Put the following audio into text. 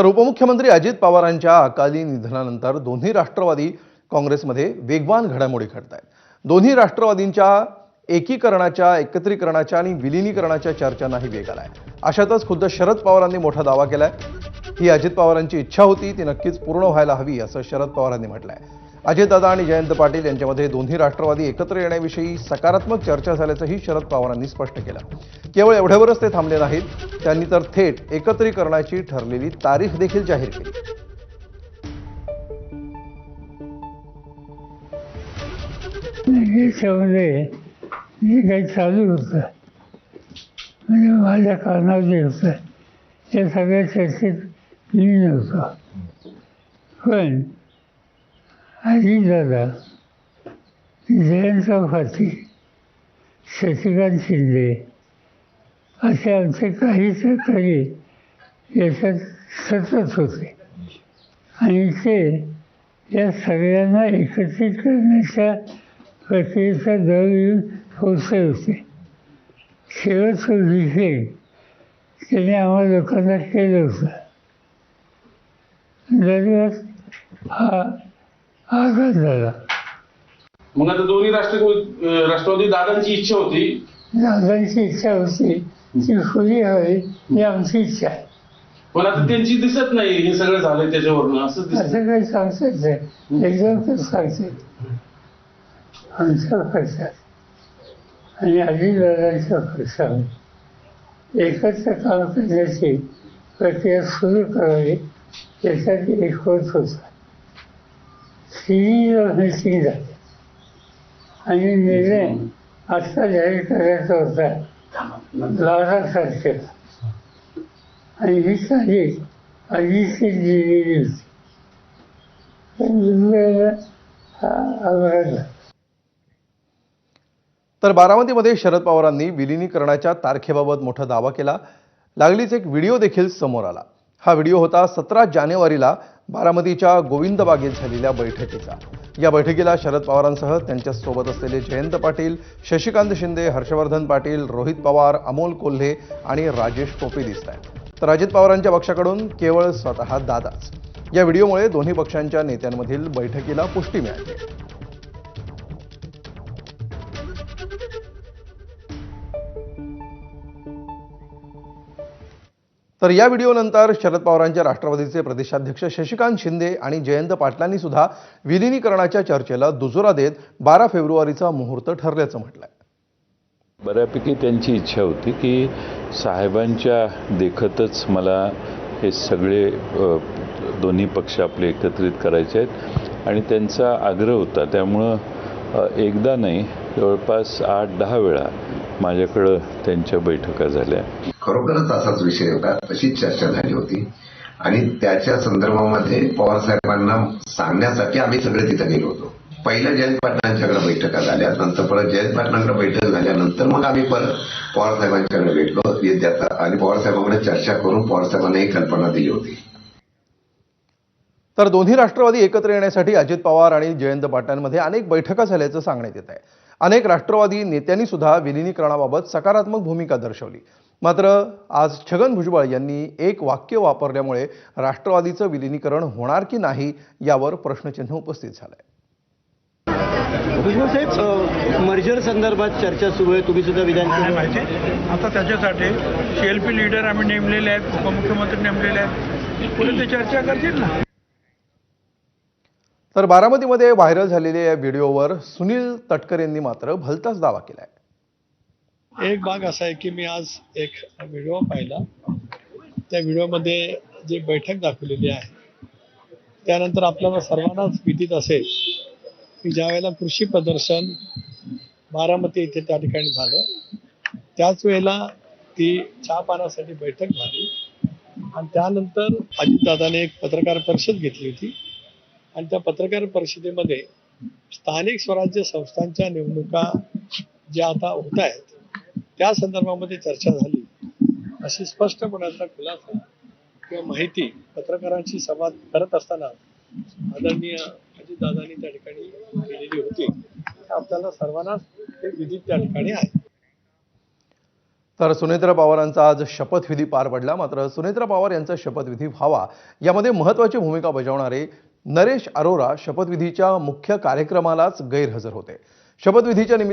तर उपमुख्यमंत्री अजित पवारांच्या अकाली निधनानंतर दोन्ही राष्ट्रवादी काँग्रेसमध्ये वेगवान घडामोडी घडत आहेत दोन्ही राष्ट्रवादींच्या एकीकरणाच्या एकत्रीकरणाच्या आणि विलिनीकरणाच्या चर्चांनाही वेग आलाय. अशातच खुद्द शरद पवारांनी मोठा दावा केलाय. ही अजित पवारांची इच्छा होती ती नक्कीच पूर्ण व्हायला हवी असं शरद पवारांनी म्हटलंय. अजितदादा आणि जयंत पाटील यांच्यामध्ये दोन्ही राष्ट्रवादी एकत्र येण्याविषयी सकारात्मक चर्चा झाल्याचंही शरद पवारांनी स्पष्ट केलं. केवळ एवढ्यावरच ते थांबले नाहीत त्यांनी तर थेट एकत्रीकरणाची ठरलेली तारीख देखील जाहीर केली. याच्यामध्ये जे काही चालू होतं. म्हणजे माझ्या कानावर जे होतं. त्या सगळ्या चर्चेत मी नव्हतो पण दादा जयंत पाटील शशिकांत शिंदे असे आमचे काही सहकारी याच्यात सतत होते. आणि ते या सगळ्यांना एकत्रित करण्याच्या प्रक्रियेचा दर येऊन पोचले होते. शेवटचं विषय त्याने आम्हा लोकांना केलं होतं. दरम्यान हा आघात झाला? मग आता दोन्ही राष्ट्रवादी अं, राष्ट्रवादी दादांची इच्छा होती. दादांची इच्छा होती. ती खुली हवी ही आमची इच्छा आहे. पण आता त्यांची दिसत नाही हे सगळं झालंय त्याच्यावरनं असं दिसत असं काही सांगताच नाही. एकदम तर सांगते आमच्या पक्षात आणि अजितदादांच्या पक्षात एकत्र काम करण्याची प्रक्रिया सुरू करावी याच्यात एक होत होता. तिन्ही मिटिंग झाली आणि निर्णय आत्ता जाहीर करायचा होता. बारा तारखेला आणि ही तारीख आधीची दिलेली होती तर बारामतीमध्ये शरद पवारांनी विलिनीकरणाच्या तारखेबाबत मोठा दावा केला. लागलीच एक व्हिडिओ देखील समोर आला. हा व्हिडिओ होता सतरा जानेवारीला बारामतीच्या गोविंदबागेत झालेल्या बैठकीचा. या बैठकीला शरद पवारांसह त्यांच्यासोबत असलेले जयंत पाटील शशिकांत शिंदे हर्षवर्धन पाटील रोहित पवार अमोल कोल्हे आणि राजेश टोपे दिसत आहेत तर अजित पवारांच्या पक्षाकडून केवळ स्वतः दादाच. या व्हिडिओमुळे दोन्ही पक्षांच्या नेत्यांमधील बैठकीला पुष्टी मिळाली. तर या व्हिडिओनंतर शरद पवारांच्या राष्ट्रवादीचे प्रदेशाध्यक्ष शशिकांत शिंदे आणि जयंत पाटलांनी सुद्धा विलिनीकरणाच्या चर्चेला दुजोरा देत बारा फेब्रुवारीचा मुहूर्त ठरल्याचं म्हटलंय. बऱ्यापैकी त्यांची इच्छा होती की साहेबांच्या देखतच मला हे सगळे दोन्ही पक्ष आपले एकत्रित करायचे आहेत. आणि त्यांचा आग्रह होता. त्यामुळं एकदा नाही जवळपास आठ दहा वेळा माझ्याकडं त्यांच्या बैठका झाल्या. खरोखरच असाच विषय होता तशीच चर्चा झाली होती. आणि त्याच्या संदर्भामध्ये पवार साहेबांना सांगण्यासाठी आम्ही सगळे तिथे गेलो होतो. पहिल्या जयंत पाटलांच्याकडे बैठका झाल्या नंतर परत जयंत पाटलांकडे बैठक झाल्यानंतर मग आम्ही परत पवार साहेबांच्याकडे भेटलो. त्याचा आणि पवार साहेबांकडे चर्चा करून पवार साहेबांना ही कल्पना दिली होती. तर दोन्ही राष्ट्रवादी एकत्र येण्यासाठी अजित पवार आणि जयंत पाटलांमध्ये अनेक बैठका झाल्याचं सांगण्यात येत आहे. अनेक राष्ट्रवादी नेत्यांनी सुद्धा विलिनीकरणाबाबत सकारात्मक भूमिका दर्शवली. मात्र आज छगन भुजबळ यांनी एक वाक्य वापरल्यामुळे राष्ट्रवादीचं विलिनीकरण होणार की नाही यावर प्रश्नचिन्ह उपस्थित झालंय. भुजबळ साहेब मर्जर संदर्भात चर्चा सुरू आहे. तुम्ही सुद्धा विधान माहिती आता त्याच्यासाठी सी एल पी लीडर आम्ही नेमलेले आहेत उपमुख्यमंत्री नेमलेले आहेत. पुढे ते चर्चा करतील ना. तर बारामतीमध्ये व्हायरल झालेल्या या व्हिडिओवर सुनील तटकर यांनी मात्र भलताच दावा केला आहे एक भाग असा आहे की मी आज एक व्हिडिओ पाहिला. त्या व्हिडिओमध्ये जी बैठक दाखवलेली आहे त्यानंतर आपल्याला सर्वांनाच भीतीत असेल की ज्या वेळेला कृषी प्रदर्शन बारामती इथे त्या ठिकाणी झालं त्याच वेळेला ती चहा पाण्यासाठी बैठक झाली आणि त्यानंतर अजितदादाने एक पत्रकार परिषद घेतली होती. आणि त्या पत्रकार परिषदेमध्ये स्थानिक स्वराज्य संस्थांच्या निवडणुका ज्या आता होत आहेत त्या संदर्भामध्ये चर्चा झाली. अशी स्पष्टपणाचा खुलासा किंवा माहिती पत्रकारांशी संवाद करत असताना आदरणीय अजितदादांनी त्या ठिकाणी केलेली होती. आपल्याला सर्वांनाच ते विधी त्या ठिकाणी आहे. तर सुनेत्रा पवारांचा आज शपथविधी पार पडला. मात्र सुनेत्रा पवार यांचा शपथविधी व्हावा यामध्ये महत्त्वाची भूमिका बजावणारे नरेश अरोरा शपथविधीच्या मुख्य कार्यक्रमालाच गैरहजर होते. शपथविधीच्या निमित्त